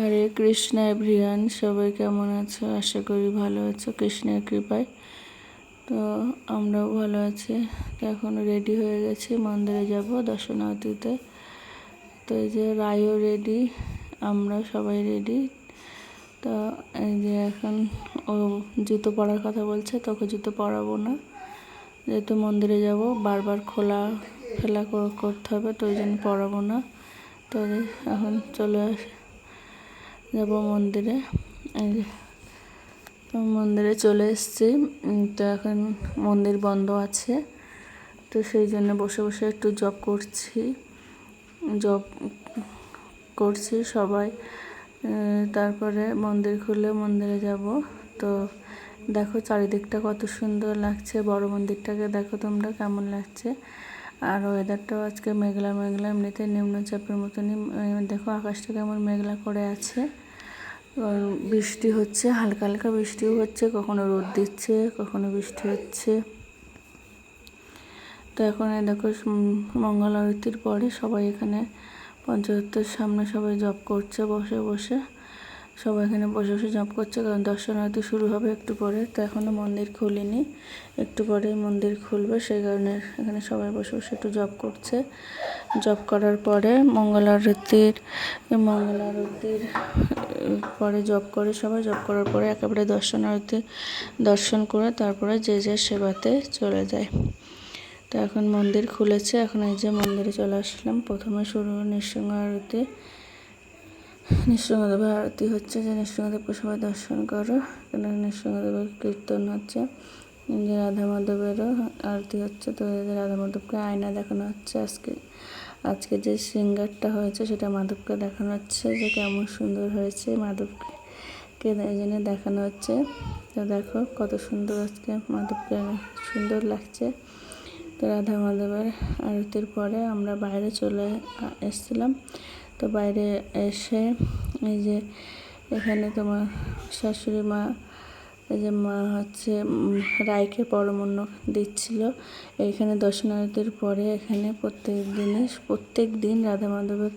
হরে Krishna everyone, সবাই কেমন আছো? আশা করি ভালো আছো, কৃষ্ণের কৃপায়। তো আমরাও ভালো আছি। তো এখন রেডি হয়ে গেছি, মন্দিরে যাব দর্শনার্থীতে। তো এই যে রায়ও রেডি আমরা সবাই রেডি তো এই যে এখন ও জুতো পরার কথা বলছে তোকে জুতো পরাবো না। যেহেতু মন্দিরে যাব, বারবার খোলা ফেলা করতে হবে, তো ওই জন্য পরাবো না। তো এখন চলে আসে যাব মন্দিরে। তো মন্দিরে চলে এসেছি। তো এখন মন্দির বন্ধ আছে। তো সেই জন্য বসে বসে একটু জব করছি। জব করছি সবাই। তারপরে মন্দির খুললে মন্দিরে যাব। তো দেখো চারিদিকটা কত সুন্দর লাগছে। বড় মন্দিরটাকে দেখো তোমরা কেমন লাগছে। আর ওয়েদারটাও আজকে মেঘলা মেঘলা। এমনিতে নিম্নচাপের মতনই। দেখো আকাশটা কেমন মেঘলা করে আছে। বৃষ্টি হচ্ছে, হালকা হালকা বৃষ্টিও হচ্ছে, কখনো রোদ দিচ্ছে, কখনো বৃষ্টি হচ্ছে। তো এখন দেখো মঙ্গল আরতির পরে সবাই এখানে পঞ্চায়েতের সামনে সবাই জব করছে, বসে বসে। সবাই এখানে বসে বসে জব করছে, কারণ দর্শন আরতি শুরু হবে একটু পরে। তো এখনও মন্দির খুলিনি, একটু পরে মন্দির খুলবে, সেই কারণে এখানে সবাই বসে বসে একটু জব করছে। জব করার পরে মঙ্গল আরতির মঙ্গল আরতির, পরে জব করে সবাই জব করার পরে একেবারে দর্শন আরতি দর্শন করে তারপরে যে যে সেবাতে চলে যায়। তো এখন মন্দির খুলেছে, এখন এই যে মন্দিরে চলে আসলাম, প্রথমে শুরু নৃসিংহ আরতি নৃসিংহদেবের আরতি হচ্ছে, যে নৃসিংহদেবকে সবাই দর্শন করো। এখানে নৃসিংহদেবের কীর্তন হচ্ছে। যে রাধা মাধবেরও আরতি হচ্ছে, তো রাধা মাধবকে আয়না দেখানো হচ্ছে আজকে। আজকে যে সিঙ্গারটা হয়েছে, সেটা মাধবকে দেখানো হচ্ছে, যে কেমন সুন্দর হয়েছে মাধবকে এই জন্য দেখানো হচ্ছে। তো দেখো কত সুন্দর আজকে মাধবকে সুন্দর লাগছে। তো রাধা মাধবের আরতির পরে আমরা বাইরে চলে এসেছিলাম। তো বাইরে এসে এই যে এখানে তোমার শাশুড়ি মা এই যে মা হচ্ছে রায়কে পরমন্ন দিচ্ছিল। এইখানে দর্শনার্থীর পরে এখানে প্রত্যেক দিনে প্রত্যেক দিন রাধা মাধবের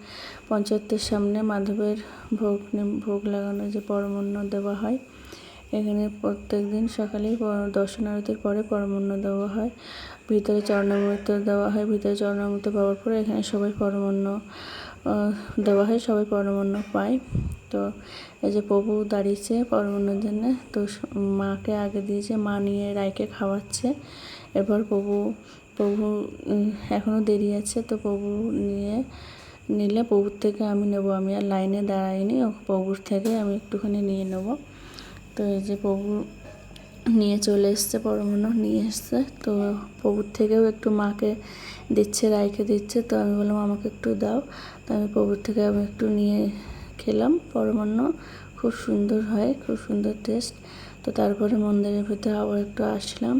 পঞ্চায়েতের সামনে মাধবের ভোগ ভোগ লাগানো যে পরমন্ন দেওয়া হয় এখানে প্রত্যেক দিন সকালেই প- দর্শনারতির পরে পরমান্ন দেওয়া হয়। ভিতরে চরণামৃত দেওয়া হয় ভিতরে চরণামৃত পাওয়ার পরে এখানে সবাই আহ, দেওয়া হয়, সবাই পরমান্ন পায়। তো এই যে প্রভু দাঁড়িয়েছে পরমান্নর জন্য, তো মাকে আগে দিয়েছে, মা নিয়ে রায়কে খাওয়াচ্ছে। এরপর প্রভু প্রভু এখনও দেরি আছে, তো প্রভু নিয়ে নিলে প্রভুর থেকে আমি নেব। আমি আর লাইনে দাঁড়াইনি, প্রভুর থেকে আমি একটুখানি নিয়ে নেব। তো এই যে প্রভু নিয়ে চলে এসছে, পরমাণু নিয়ে এসছে। তো প্রভুর থেকেও একটু মাকে দিচ্ছে, রায়কে দিচ্ছে। তো আমি বললাম, আমাকে একটু দাও। তো আমি প্রভুর থেকে আমি একটু নিয়ে খেলাম পরমান্ন খুব সুন্দর হয়, খুব সুন্দর টেস্ট তো তারপরে মন্দিরের ভিতরে আবার একটু আসলাম।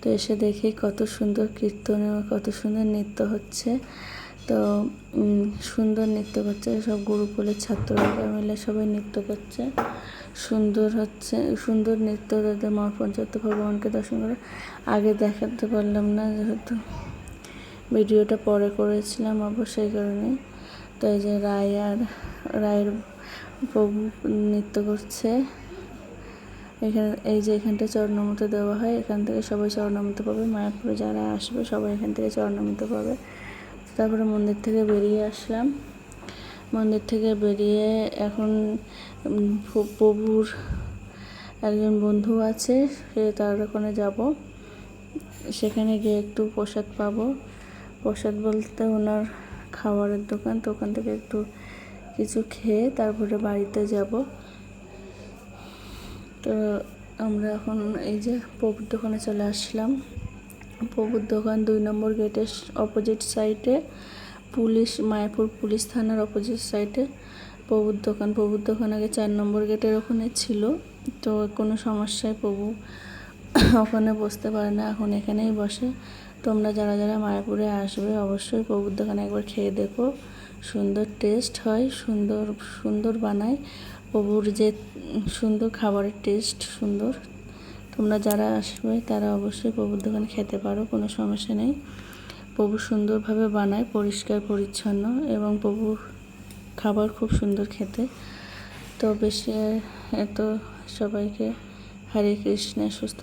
তো এসে দেখি কত সুন্দর কীর্তন, কত সুন্দর নৃত্য হচ্ছে। তো সুন্দর নৃত্য করছে। সব গুরুকুলের ছাত্ররা মিলে সবাই নৃত্য করছে। সুন্দর হচ্ছে, সুন্দর নৃত্য। তাদের মা পঞ্চায়েত ভগবানকে দর্শন করে আগে দেখাতে পারলাম না যেহেতু ভিডিওটা পরে করেছিলাম অবশ্যই কারণে। তো এই যে রায় আর রায়ের নৃত্য করছে। এখানে, এই যে এখানটা চরণমতো দেওয়া হয়, এখান থেকে সবাই চরণমতো পাবে। মায়াপুরে যারা আসবে সবাই এখান থেকে চরণমতো পাবে। তারপরে মন্দির থেকে বেরিয়ে আসলাম। মন্দির থেকে বেরিয়ে এখন প্রভুর একজন বন্ধু আছে, সে তার ওখানে যাব। সেখানে গিয়ে একটু প্রসাদ পাবো। প্রসাদ বলতে ওনার খাবারের দোকান, তো ওখান থেকে একটু কিছু খেয়ে তারপরে বাড়িতে যাব। তো আমরা এখন এই যে প্রভুর দোকানে চলে আসলাম। প্রভুর দোকান দুই নম্বর গেটের অপোজিট সাইডে পুলিশ, মায়াপুর পুলিশ থানার অপোজিট সাইডে প্রভুর দোকান প্রভুর দোকান আগে চার নম্বর গেটের ওখানে ছিল। তো কোনো সমস্যায় প্রভু ওখানে বসতে পারে না, এখন এখানেই বসে। তোমরা যারা যারা মায়াপুরে আসবে অবশ্যই প্রভুর দোকানে একবার খেয়ে দেখো। সুন্দর টেস্ট হয়, সুন্দর সুন্দর বানায়। প্রভুর যে সুন্দর খাবারের টেস্ট সুন্দর। তোমরা যারা আসবে, তারা অবশ্যই প্রভুর দোকানে খেতে পারো, কোনো সমস্যা নেই। প্রভু সুন্দরভাবে বানায়, পরিষ্কার, পরিচ্ছন্ন এবং প্রভুর খাবার খুব সুন্দর খেতে। তো বেশি এত সবাইকে হরে কৃষ্ণ সুস্থ